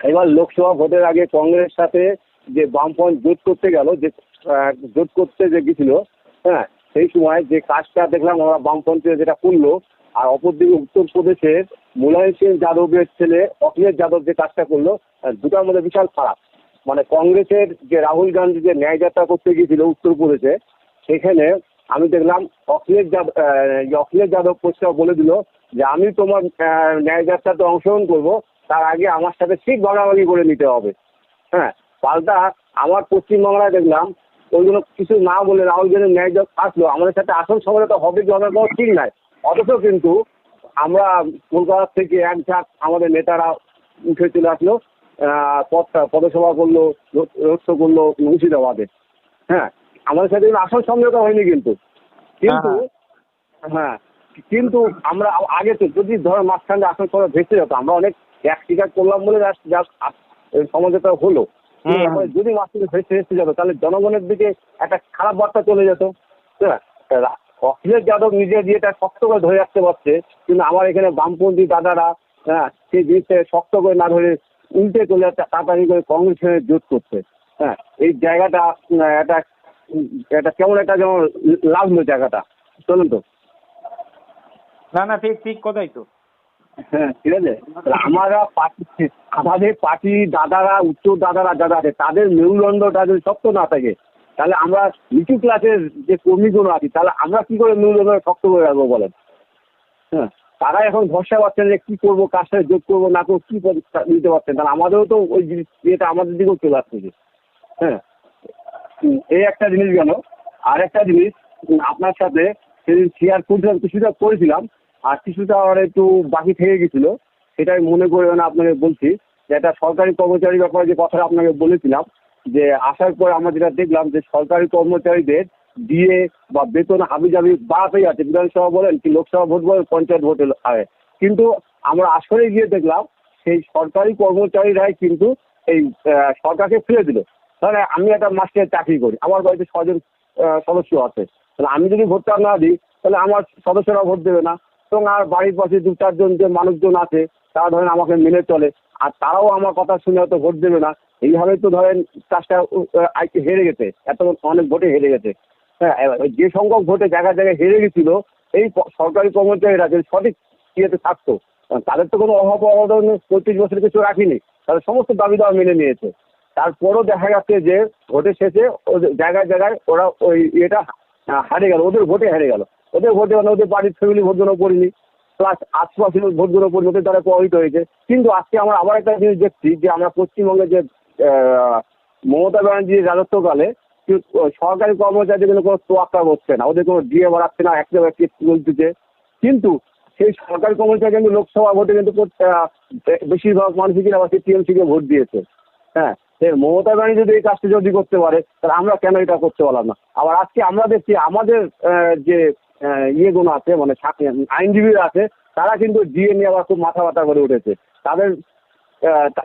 এবার লোকসভা ভোটের আগে কংগ্রেস সাথে যে বামপন্থ জোট করতে গেল, যে জোট করতে যে গেছিল হ্যাঁ সেই সময় যে কাজটা দেখলাম আমরা বামফ্রন্টে যেটা করল, আর অপরদিকে উত্তরপ্রদেশের মুলায়ম সিং যাদবের ছেলে অখিলেশ যাদব যে কাজটা করল দুটার মধ্যে বিশাল ফারাক। মানে কংগ্রেসের যে রাহুল গান্ধী যে ন্যায় যাত্রা করতে গিয়েছিল উত্তরপ্রদেশে, সেখানে আমি দেখলাম অখিলেশ যাদব অখিলেশ যাদব পরিষ্কার বলে দিল যে, আমি তোমার ন্যায় যাত্রাতে অংশগ্রহণ করব তার আগে আমার সাথে ঠিক ভাগাভাগি করে নিতে হবে। হ্যাঁ পাল্টা আমার পশ্চিমবাংলায় দেখলাম ওই জন্য কিছু না বলে রাহুল গান্ধী ন্যায় যাত্রা আসলো আমাদের সাথে আসল সময় তো হবে কি হবে কোনো ঠিক নাই। অথচ কিন্তু আমরা কলকাতা থেকে এক ঝাঁক আমাদের নেতারা উঠে চলে আসলো পথটা পদসভা করল রোড করল মুর্শিদাবাদে। হ্যাঁ আমাদের সাথে আসল সমঝোতা হয়নি কিন্তু। কিন্তু হ্যাঁ কিন্তু আমরা আগে তো যদি ধরো মাঝখানে আসল সময় ভেসে যেত আমরা অনেক স্বীকার করলাম বলে যা সমঝোতা হলো। যদি মাঝখানে ভেসে ভেসে যেত তাহলে জনগণের দিকে একটা খারাপ বার্তা চলে যেত। অখিলেশ যাদব নিজে দিয়েটা শক্ত করে ধরে রাখতে পারছে কিন্তু আমার এখানে বামপন্থী দাদারা হ্যাঁ সেই জিনিসটা শক্ত করে না ধরে উল্টে চলে যাচ্ছে তাড়াতাড়ি করে কংগ্রেসের জোট করছে। হ্যাঁ এই জায়গাটা একটা একটা কেমন একটা যেমন লাগল জায়গাটা। চলুন তো। না না ঠিক ঠিক কথাই তো। হ্যাঁ ঠিক আছে? আমরা পার্টি, আমাদের পার্টি দাদারা উচ্চ দাদারা যারা আছে, তাদের মেরুদণ্ডটা যদি শক্ত না থাকে, তাহলে আমরা নিচু ক্লাসের যে কর্মীগুলো আছি, তাহলে আমরা কি করে মেরুদণ্ড শক্ত করে রাখব বলেন? হ্যাঁ তারা এখন ভরসা পাচ্ছেন যে কি করব, কার সাথে যোগ করব, না করব, কি নিতে পারছেন তাহলে আমাদেরও তো ওই জিনিস, ইয়েটা আমাদের দিকেও চলে আসছে। হ্যাঁ এই একটা জিনিস গেল। আর একটা জিনিস, আপনার সাথে সেদিন শেয়ার করছিলাম কিছুটা করেছিলাম। আর কিছুটা আমার একটু বাকি থেকে গেছিল, সেটাই মনে করে মানে আপনাকে বলছি যে একটা সরকারি কর্মচারী ব্যাপারে যে কথাটা আপনাকে বলেছিলাম, যে আসার পর আমরা যেটা দেখলাম যে সরকারি কর্মচারীদের দিয়ে বা বেতন হাবিজাবি বাড়াতেই আছে। বিধানসভা বলেন কি লোকসভা ভোট বলেন, পঞ্চায়েত ভোটে হয় কিন্তু আমরা আসলে গিয়ে দেখলাম সেই সরকারি কর্মচারীরাই কিন্তু এই সরকারকে ফিরে দিল। তাহলে আমি একটা মাস্টারের চাকরি করি, আমার বাড়িতে ছজন সদস্য আছে। তাহলে আমি যদি ভোটটা না দিই, তাহলে আমার সদস্যরা ভোট দেবে না। এবং আর বাড়ির পাশে দু চারজন যে মানুষজন আছে, তারা ধরেন আমাকে মেনে চলে। আর তারাও আমার কথা শুনে হয়তো ভোট দেবে না। এইভাবে তো ধরেন আই- হেরে গেছে। এত অনেক ভোটে হেরে গেছে। হ্যাঁ যে সংখ্যক ভোটে জায়গায় জায়গায় হেরে গেছিল, এই সরকারি কর্মচারীরা যদি সঠিক ইয়েতে থাকতো তাদের তো কোনো অভাব অবদান পঁয়ত্রিশ বছর কিছু রাখিনি। তাদের সমস্ত দাবি দাওয়া মেনে নিয়েছে। তারপরও দেখা যাচ্ছে যে ভোটের শেষে জায়গায় জায়গায় ওরা ওই ইয়েটা হারে গেল। ওদের ভোটে হেরে গেল। ওদের ভোটে মানে ওদের বাড়ির ফ্যামিলি ভোট ভোটগুলো করিনি। প্লাস আশপাশের ভোট ভোটগুলো পড়িনি ওদের দ্বারা প্রভাবিত হয়েছে। কিন্তু আজকে আমরা আবার একটা জিনিস দেখছি যে আমরা পশ্চিমবঙ্গে যে মমতা ব্যানার্জির রাজত্বকালে সরকারি কর্মচারীদের কোনো তোয়াক্কা করছে না। ওদের কোনো ডিএ বাড়াচ্ছে না একটা ব্যক্তি তুলতেছে কিন্তু সেই সরকারি কর্মচারী কিন্তু লোকসভা ভোটে কিন্তু বেশিরভাগ মানুষই কিনা আবার টিএমসি কে ভোট দিয়েছে। হ্যাঁ মমতা ব্যানার্জি যদি এই কাজটা যদি করতে পারে, তাহলে আমরা কেন এটা করতে পারলাম না? আবার আজকে আমরা দেখছি আমাদের যে ইয়েগুলো আছে মানে আইনজীবীরা আছে, তারা কিন্তু ডিএ নিয়ে আবার খুব মাথা ব্যথা করে উঠেছে। তাদের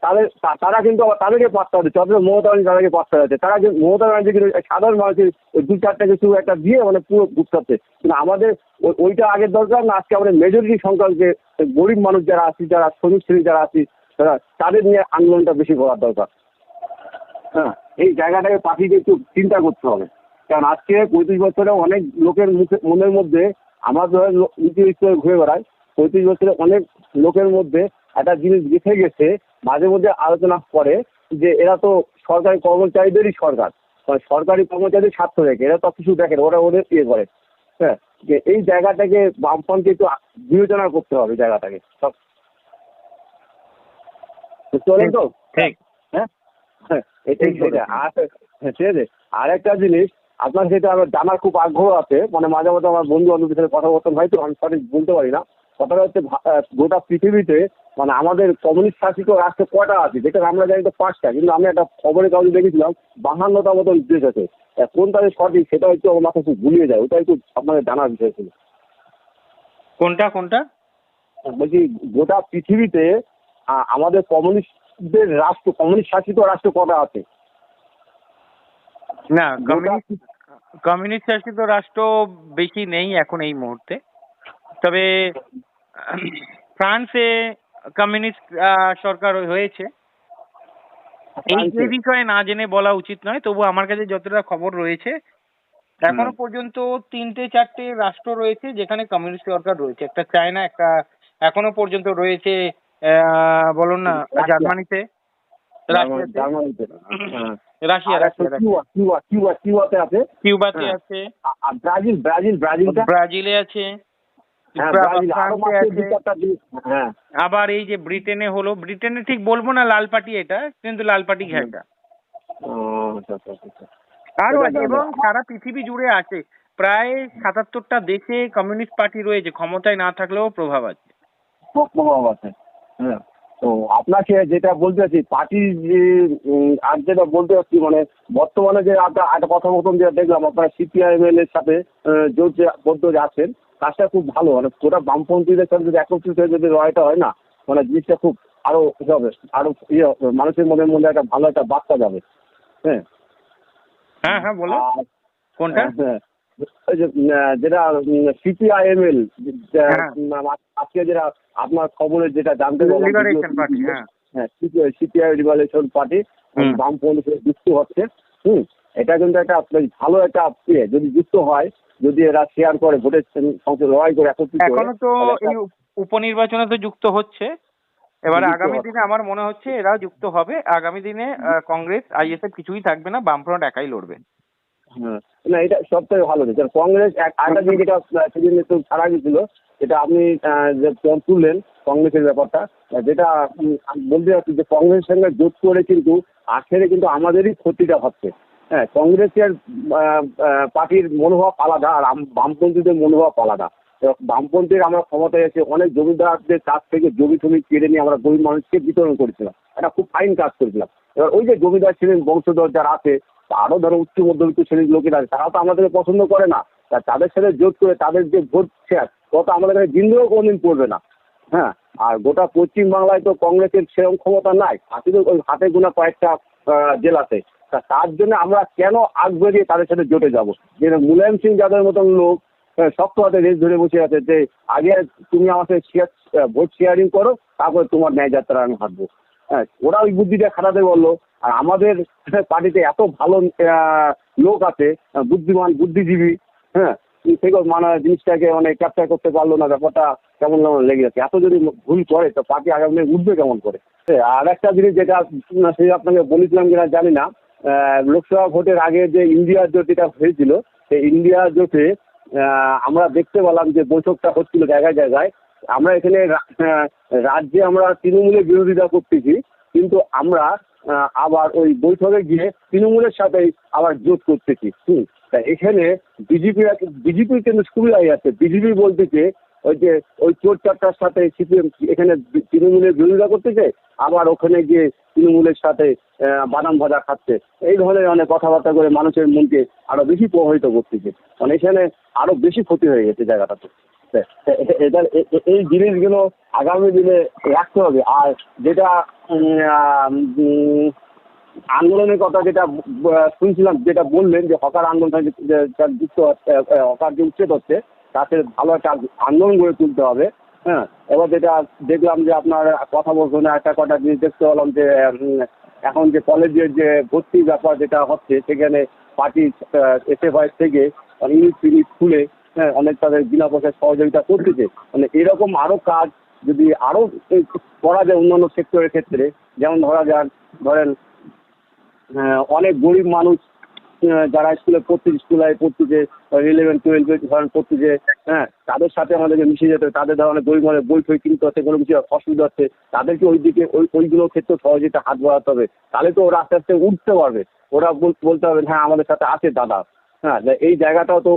তাদের তারা কিন্তু আবার তাদেরকে পাত্তা দিচ্ছে, অথচ মমতা ব্যানার্জি তাদেরকে পাত্তা দিচ্ছে। তারা কিন্তু মমতা ব্যানার্জি কিন্তু সাধারণ মানুষের ওই দু চারটা কিছু একটা দিয়ে মানে পুরো গুছাচ্ছে কিন্তু আমাদের ওই- ওইটা আগের দরকার না, আজকে আমাদের মেজরিটি সংখ্যাকে গরিব মানুষ যারা আছি, যারা শ্রমিক শ্রেণি যারা আছি, তারা, তাদের নিয়ে আন্দোলনটা বেশি করার দরকার। হ্যাঁ এই জায়গাটাকে পার্টিকে একটু চিন্তা করতে হবে। কারণ আজকে পঁয়ত্রিশ বছরে অনেক লোকের মুখে মনের মধ্যে আমরা ধরেন নীতি ঘুরে বেড়ায়। পঁয়ত্রিশ বছরে অনেক লোকের মধ্যে একটা জিনিস গেঁথে গেছে মাঝে মধ্যে আলোচনা করে যে এরা তো সরকারি কর্মচারীদেরই সরকার। মানে সরকারি কর্মচারীদের স্বার্থ দেখে এরা তো কিছু দেখে না, ওরা ওদের ইয়ে করে। হ্যাঁ যে এই জায়গাটাকে বামফ্রন্টকে একটু বিবেচনা করতে হবে জায়গাটাকে সব। বুঝতে পারলেন তো? ঠিক। হ্যাঁ? হ্যাঁ এটাই সেটা আর হ্যাঁ, ঠিক আছে। আর একটা জিনিস আপনার সেটা আমার জানার খুব আগ্রহ আছে মানে মাঝে মাঝে আমার বন্ধু বান্ধবের সাথে কথাবার্তা হয় তো আমি সঠিক বলতে পারি না। কথাটা হচ্ছে গোটা পৃথিবীতে মানে আমাদের কমিউনিস্ট শাসিত রাষ্ট্র কটা আছে? যেটা আমরা জানি তো পাঁচটা কিন্তু আমি একটা খবরের কাগজে দেখেছিলাম বাহান্নটা মতন দেশ আছে। কোন তাদের সঠিক সেটা হচ্ছে আমার মাথা খুব ভুলিয়ে যায় ওটা একটু আপনাদের জানার বিষয় ছিল। কোনটা কোনটা? বলছি গোটা পৃথিবীতে আমাদের কমিউনিস্টদের রাষ্ট্র কমিউনিস্ট শাসিত রাষ্ট্র কটা আছে? না কমিউনিস্ট কমিউনিস্ট শাসিত রাষ্ট্র বেশি নেই এখন এই মুহূর্তে। তবে ফ্রান্সে কমিউনিস্ট সরকার হয়েছে। এই বিষয়ে না জেনে বলা উচিত নয় তবু আমার কাছে যতটা খবর রয়েছে এখনও পর্যন্ত তিনটে চারটে রাষ্ট্র রয়েছে যেখানে কমিউনিস্ট সরকার রয়েছে। একটা চায়না একটা এখনও পর্যন্ত রয়েছে আহ, বলুন না জার্মানিতে। রাশিয়াতে। জার্মানিতে হ্যাঁ। রাশিয়া। কিউবা কিউবা কিউবা কিউবাতে আছে। কিউবাতে। আছে। আর ব্রাজিল ব্রাজিল ব্রাজিলটা? ব্রাজিলে আছে। হ্যাঁ হ্যাঁ। আবার এই যে ব্রিটেনে হলো ব্রিটেনে ঠিক বলব না লাল পার্টি এটা কিন্তু লাল পার্টি আচ্ছা আরও আছে এবং সারা পৃথিবী জুড়ে আছে। প্রায় সাতাত্তরটা দেশে কমিউনিস্ট পার্টি রয়েছে ক্ষমতায় না থাকলেও প্রভাব আছে। খুব প্রভাব আছে। হ্যাঁ। তো আপনাকে যেটা বলতে চাচ্ছি পার্টি যে আর যেটা বলতে চাচ্ছি মানে বর্তমানে যে আপনার একটা কথা মতন যেটা দেখলাম আপনারা সিপিআইএম এর সাথে জোট যে বদ্ধ যে আছেন কাজটা খুব ভালো। মানে গোটা বামপন্থীদের সাথে যদি একত্রিত হয়ে যদি লড়াইটা হয় না মানে জিনিসটা খুব আরও ইয়ে হবে আরও ইয়ে মানুষের মনের মধ্যে একটা ভালো একটা বার্তা যাবে। হ্যাঁ? হ্যাঁ হ্যাঁ বলো কোনটা? হ্যাঁ, ওই যে যেটা সিপিআইএমএল হ্যাঁ। আজকে যেটা আপনার খবরে যেটা জানতে হ্যাঁ। সিপিআই লিবারেশন পার্টি বামপন্থী যুক্ত হচ্ছে হুম এটা কিন্তু একটা ভালো একটা ইয়ে যদি যুক্ত হয় যদি এরা শেয়ার করে ভোটের সঙ্গে লড়াই করে একত্রিত এখনও তো এই উপনির্বাচনে তো যুক্ত হচ্ছে। এবার আগামী দিনে আমার মনে হচ্ছে এরা যুক্ত হবে। আগামী দিনে কংগ্রেস আইএসএফ কিছুই থাকবে না বামফ্রন্ট একাই লড়বে। হ্যাঁ। না, এটা সব থেকে ভালো কারণ কংগ্রেস আরেকটা দিন যেটা সেদিন একটু ছাড়া গেছিল যেটা আপনি তুললেন কংগ্রেসের ব্যাপারটা যেটা বলতে চাচ্ছি যে কংগ্রেসের সঙ্গে জোট করে কিন্তু আখেরে কিন্তু আমাদেরই ক্ষতিটা হচ্ছে। হ্যাঁ কংগ্রেসের পার্টির মনোভাব আলাদা আর বামপন্থীদের মনোভাব আলাদা। বামপন্থীর আমরা ক্ষমতায় এসে অনেক জমিদারদের কাছ থেকে জমি টমি কেড়ে নিয়ে আমরা গরিব মানুষকে বিতরণ করেছিলাম। একটা খুব ফাইন কাজ করেছিলাম। এবার ওই যে জমিদার ছিলেন বংশধর যারা আছে আরও ধরো উচ্চ মধ্যবিত্ত শ্রেণির লোকেরা আছে, তারা তো আমাদেরকে পছন্দ করে না। তা তাদের সাথে জোট করে তাদের যে ভোট শেয়ার তত আমাদের কাছে জিন্দেও কোনোদিন পড়বে না। হ্যাঁ আর গোটা পশ্চিম বাংলায় তো কংগ্রেসের সেরকম ক্ষমতা নাই হাতে ওই হাতে গোনা কয়েকটা জেলাতে। তা তার জন্য আমরা কেন আগ বেরিয়ে তাদের সাথে জোটে যাব? যে মুলায়ম সিং যাদের মতন লোক শক্ত হাতে রেস ধরে বসে আছে যে, আগে তুমি আমাকে শেয়ার ভোট শেয়ারিং করো, তারপরে তোমার ন্যায় যাত্রা আমি হাঁটবো। হ্যাঁ ওরা ওই বুদ্ধিটা খাটাতে বলল। আর আমাদের পার্টিতে এত ভালো লোক আছে বুদ্ধিমান বুদ্ধিজীবী হ্যাঁ সেগুলো মানে জিনিসটাকে মানে ক্যাপচার করতে পারল না ব্যাপারটা কেমন কেমন লেগে যাচ্ছে এত যদি ভুল করে তো পার্টি আগামী উঠবে কেমন করে? হ্যাঁ, আর একটা জিনিস যেটা সে আপনাকে বলেছিলাম কিনা জানি না লোকসভা ভোটের আগে যে ইন্ডিয়া জোট যেটা হয়েছিল সেই ইন্ডিয়া জোটে আমরা দেখতে পেলাম যে বৈঠকটা হচ্ছিল জায়গায় জায়গায়। আমরা এখানে রা- রাজ্যে আমরা তৃণমূলের বিরোধিতা করতেছি কিন্তু আমরা আবার ওই বৈঠকে গিয়ে তৃণমূলের সাথেই আবার জোট করতেছি হুম। তা এখানে বিজেপি বিজেপির কিন্তু সুবিধাই আছে। বিজেপি বলতেছে ওই যে ওই চোর চারটার সাথে সিপিএম এখানে তৃণমূলের বিরোধিতা করতেছে আবার ওখানে গিয়ে তৃণমূলের সাথে বাদাম ভাজা খাচ্ছে। এই ধরনের অনেক কথাবার্তা করে মানুষের মনকে আরও বেশি প্রভাবিত করতেছে। মানে এখানে আরও বেশি ক্ষতি হয়ে গেছে জায়গাটাতে। তা এ- এ- এটার এ- এ- এই জিনিসগুলো আগামী দিনে রাখতে হবে। আর যেটা আন্দোলনের কথা যেটা শুনছিলাম, যেটা বললেন যে হকার আন্দোলন যুক্ত হকার যে উচ্ছেদ হচ্ছে, তাতে ভালো একটা আন্দোলন গড়ে তুলতে হবে হ্যাঁ? এবার যেটা দেখলাম যে আপনার কথা বলছেন একটা কটা জিনিস দেখতে পেলাম যে এখন যে কলেজের যে ভর্তির ব্যাপার যেটা হচ্ছে, সেখানে পার্টি এসএফআই থেকে ইউনিট ফিনিট খুলে হ্যাঁ অনেক তাদের বিনা পয়সায় সহযোগিতা করতেছে। মানে এরকম আরও কাজ যদি আরও করা যায় অন্যান্য সেক্টরের ক্ষেত্রে যেমন ধরা যাক ধরেন আহ, অনেক গরিব মানুষ যারা স্কুলে পড়তেছে স্কুলে পড়তেছে ইলেভেন টুয়েলভে ধরেন পড়তেছে হ্যাঁ তাদের সাথে আমাদেরকে মিশে যেতে হবে। তাদের ধর অনেক গরিব মানুষ বই ফই কিনতে হচ্ছে কোনো কিছু অসুবিধা হচ্ছে তাদেরকে ওই দিকে ওই ওইগুলোর ক্ষেত্রে সহযোগিতা হাত বাড়াতে হবে। তাহলে তো ওরা আস্তে আস্তে উঠতে পারবে। ওরা বলতে হবে হ্যাঁ আমাদের সাথে আছে দাদা। হ্যাঁ এই জায়গাটাও তো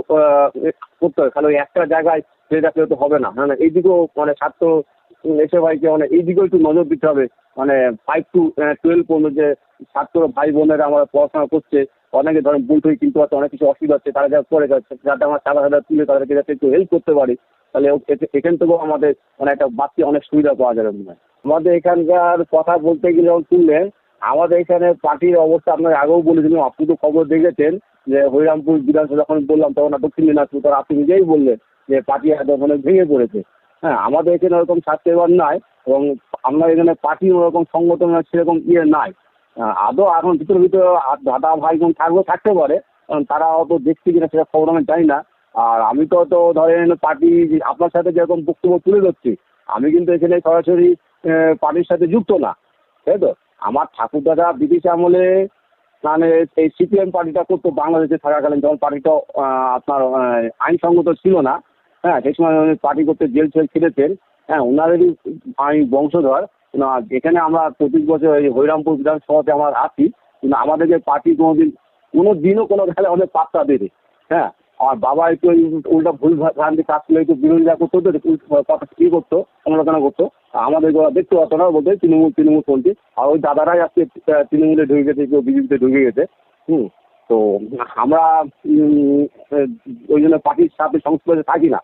করতে হবে। খালি ওই একটা জায়গায় ছেড়ে রাখলে তো হবে না। হ্যাঁ না এইদিকেও মানে ছাত্র এসে ভাইকে মানে এই দিকেও একটু নজর দিতে হবে। মানে ফাইভ টু টুয়েলভ পর্যন্ত যে ছাত্র ভাই বোনেরা আমরা পড়াশোনা করছে, অনেকে ধরেন বই টই কিনতে পারছে অনেক কিছু অসুবিধা হচ্ছে, তারা যা করে যাচ্ছে, যাতে আমরা টাকা টাকা তুলে তাদেরকে যাতে একটু হেল্প করতে পারি, তাহলে এখান থেকেও আমাদের মানে একটা বাড়তি অনেক সুবিধা পাওয়া যাবে মনে হয়। আমাদের এখানকার কথা বলতে গেলে যখন শুনলেন আমাদের এখানে পার্টির অবস্থা আপনার আগেও বলেছিলাম, আপনি তো খবর দেখেছেন যে হরিরামপুর বিধানসভা যখন বললাম, তখন দক্ষিণ দিনাজপুর তখন আপনি নিজেই বললেন যে পার্টি অনেক ভেঙে পড়েছে। হ্যাঁ আমাদের এখানে ওরকম স্বাস্থ্য এবার নাই এবং আমরা এখানে পার্টি ওরকম সংগঠন সেরকম ইয়ে নাই। আদৌ এখন ভিতরে ভিতরে দাদা ভাই বোন থাকবে, থাকতে পারে, কারণ তারা অত দেখছে কিনা সেটা খবর আমি জানি না। আর আমি তো তো ধরেন পার্টি আপনার সাথে যেরকম বক্তব্য তুলে ধরছি, আমি কিন্তু এখানে সরাসরি পার্টির সাথে যুক্ত না। তাই তো? আমার ঠাকুর দাদা ব্রিটিশ আমলে মানে এই সিপিএম পার্টিটা করতো বাংলাদেশে থাকাকালীন যখন পার্টিটা আপনার আইনসঙ্গত ছিল না হ্যাঁ সেই সময় উনি পার্টি করতে জেল ফেল ছেড়েছেন হ্যাঁ ওনাদেরই আমি বংশধর এখানে আমরা প্রতি বছর ওই হরিরামপুর বিধানসভাতে আমরা আছি, কিন্তু আমাদেরকে পার্টি কোনোদিন কোনো দিনও কোনো খেলে আমাদের পাত্তা দেবে হ্যাঁ আমার বাবা একটু ওই উল্টা ভুল ভ্রান্তি কাজ করলে একটু বিরোধিতা করতো, তো কথা কি করতো, সমালোচনা করতো। আমাদের ওরা দেখতে পারতো না, বলতে তৃণমূল তৃণমূল পন্থী আর ওই দাদারাই আজকে তৃণমূলে ঢুকে গেছে, কেউ বিজেপিতে ঢুকে গেছে। হুম, তো আমরা ওই জন্য পার্টির সাথে সংস্পর্শে থাকি না।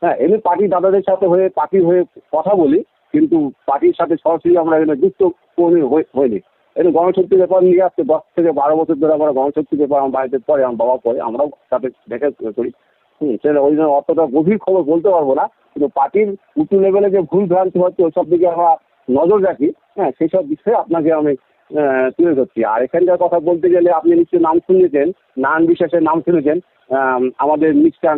হ্যাঁ এমনি পার্টির দাদাদের সাথে হয়ে পার্টির হয়ে কথা বলি, কিন্তু পার্টির সাথে সরাসরি আমরা এখানে যুক্ত কর্মী হই- এখানে গণশক্তি ব্যাপার নিয়ে আসছে, দশ থেকে বারো বছর ধরে আমরা গণশক্তি ব্যাপার, আমার বাড়িতে পড়ে, আমার বাবা পড়ে, আমরাও তাতে দেখে করি। হুম, সেটা ওই জন্য অতটা গভীর খবর বলতে পারব না, কিন্তু পার্টির উঁচু লেভেলে যে ভুল ভ্রান্তি হচ্ছে ওসব দিকে আমরা নজর রাখি হ্যাঁ সেই সব বিষয়ে আপনাকে আমি তুলে ধরছি। আর এখানকার কথা বলতে গেলে আপনি নিশ্চয়ই নাম শুনেছেন, নারায়ণ বিশ্বাসের নাম শুনেছেন আমাদের মিস্টার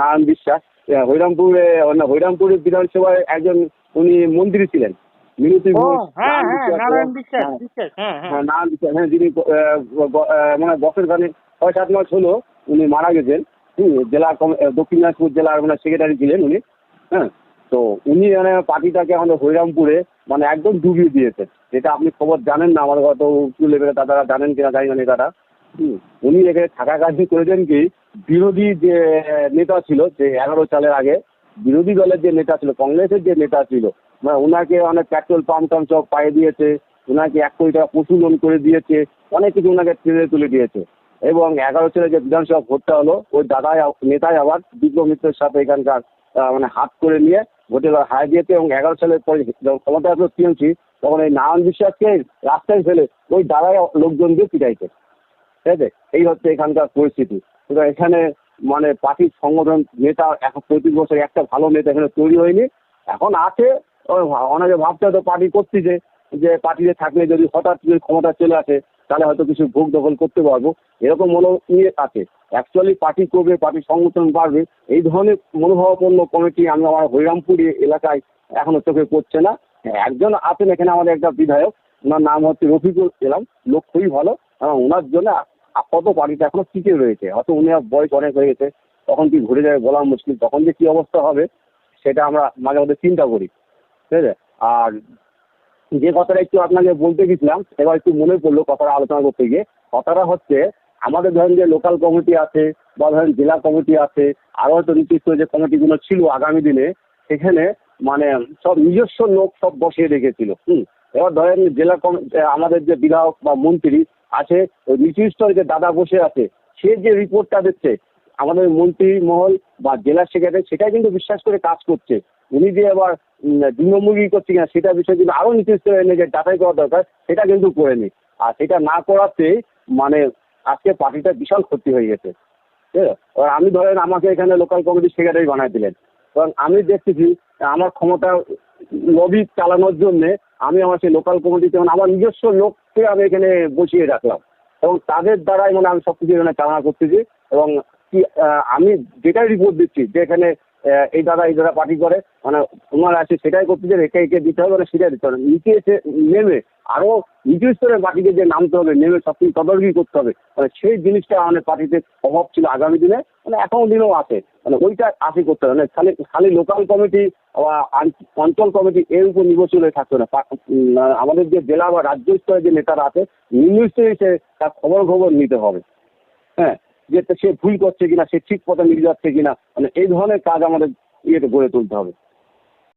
নারায়ণ বিশ্বাস হরিরামপুরে হরিরামপুরের বিধানসভায় একজন উনি মন্ত্রী ছিলেন। মিনতি ঘোষ, নারায়ণ বিশ্বাস, নারায়ণ বিশ্বাস হ্যাঁ, বিশ্বাস নারায়ণ বিশ্বাস যিনি মানে বছর খানে ছয় সাত মাস হলো উনি মারা গেছেন। জেলা দক্ষিণ দিনাজপুর জেলার মানে সেক্রেটারি ছিলেন উনি। হ্যাঁ তো উনি মানে পার্টিটাকে আমাদের হরিরামপুরে মানে একদম ডুবিয়ে দিয়েছেন। যেটা আপনি খবর জানেন না আমাদের হয়তো উঁচু লেভেলে দাদারা জানেন কিনা জানি না নেতারা। হুম উনি এখানে থাকা কাজই করেছেন কি বিরোধী যে নেতা ছিল যে এগারো সালের আগে বিরোধী দলের যে নেতা ছিল কংগ্রেসের যে নেতা ছিল ওনাকে অনেক পেট্রোল পাম্প টাম্প সব পাইয়ে দিয়েছে ওনাকে এক কোটি টাকা পশু লোন করে দিয়েছে, অনেক কিছু ওনাকে ট্রেনে তুলে দিয়েছে। এবং এগারো সালে যে বিধানসভা ভোটটা হলো, ওই দাদাই নেতাই আবার বিপ্লব মিত্রের সাথে এখানকার মানে হাত করে নিয়ে ভোটে হারিয়ে দিয়েছে এবং এগারো সালের পরে যখন ক্ষমতা আসলো টিএমসি, তখন এই নারায়ণ বিশ্বাসকে রাস্তায় ফেলে ওই দাদাই লোকজন দিয়ে পিটাইছে। ঠিক আছে? এই হচ্ছে এখানকার পরিস্থিতি। সুতরাং এখানে মানে পার্টির সংগঠন নেতা এখন প্রতি বছর একটা ভালো নেতা এখানে তৈরি হয়নি। এখন আছে অনেকে ভাবতে হয়তো পার্টি করতেছে যে পার্টিতে থাকলে যদি হঠাৎ যদি ক্ষমতা চলে আসে, তাহলে হয়তো কিছু ভোগ দখল করতে পারব। এরকম মনো নিয়ে আছে অ্যাকচুয়ালি পার্টি করবে পার্টির সংগঠন বাড়বে, এই ধরনের মনোভাবাপন্ন কমিটি আমি আমার হরিরামপুর এলাকায় এখনও চোখে পড়ছে না। একজন আছেন এখানে আমাদের একটা বিধায়ক, ওনার নাম হচ্ছে রফিকুল ইসলাম। লোক খুবই ভালো, এবং ওনার জন্য আপাতত পার্টিটা এখনও টিকে রয়েছে। হয়তো উনি বয়স অনেক হয়ে গেছে, তখন কি ঘুরে যাবে বলা মুশকিল, তখন যে কী অবস্থা হবে, সেটা আমরা মাঝে মধ্যে চিন্তা করি। ঠিক আছে? আর যে কথাটা একটু আপনাকে বলতে গেছিলাম এবার একটু মনে পড়ল কথাটা আলোচনা করতে গিয়ে। কথাটা হচ্ছে, আমাদের ধরেন যে লোকাল কমিটি আছে বা ধরেন জেলা কমিটি আছে আরও হয়তো নির্দিষ্ট যে কমিটিগুলো ছিল আগামী দিনে, সেখানে মানে সব নিজস্ব লোক সব বসিয়ে রেখেছিল। হুম? এবার ধরেন জেলা আমাদের যে বিধায়ক বা মন্ত্রী আছে, ওই স্তরে যে দাদা বসে আছে, সে যে রিপোর্টটা দিচ্ছে, আমাদের মন্ত্রী মহল বা জেলা সেক্রেটারি, সেটাই কিন্তু বিশ্বাস করে কাজ করছে। উনি যে এবার দিনমুখী করছে কিনা সেটা বিষয়ে কিন্তু আরও নিচু স্তরে এনে যে যাচাই করা দরকার, সেটা কিন্তু করেনি আর সেটা না করাতে মানে আজকে পার্টিটা বিশাল ক্ষতি হয়ে গেছে। ঠিক আছে? এবার আমি ধরেন আমাকে এখানে লোকাল কমিটির সেক্রেটারি বানাই দিলেন। কারণ আমি দেখতেছি আমার ক্ষমতা লবি চালানোর জন্যে আমি আমার সেই লোকাল কমিটিতে মানে আমার নিজস্ব লোককে আমি এখানে বসিয়ে রাখলাম। এবং তাদের দ্বারাই মানে আমি সব কিছু এখানে চালনা করতেছি। এবং কি আমি যেটাই রিপোর্ট দিচ্ছি যে এখানে এই দাদা এই দাদা পার্টি করে। মানে ওনার আছে, সেটাই করতেছে একে একে দিতে হবে মানে সেটাই দিতে হবে। নিচে এসে নেমে আরও নিচু স্তরের পার্টিকে যে নামতে হবে, নেমে সব কিছু তদারকি করতে হবে। মানে সেই জিনিসটা আমাদের পার্টিতে অভাব ছিল আগামী দিনে। মানে এখনও দিনেও আছে। মানে ওইটা আশি করতে হবে। মানে খালি খালি লোকাল কমিটি বা অঞ্চল কমিটি এর উপর নির্ভরশীল হয়ে থাকতো না। আমাদের যে জেলা বা রাজ্য স্তরে যে নেতারা আছে নিম্ন স্তরে এসে তার খবর খবর নিতে হবে। হ্যাঁ? যে সে ভুল করছে কিনা, সে ঠিক পথে নিয়ে যাচ্ছে কিনা মানে এই ধরনের কাজ আমাদের ইয়েতে গড়ে তুলতে হবে।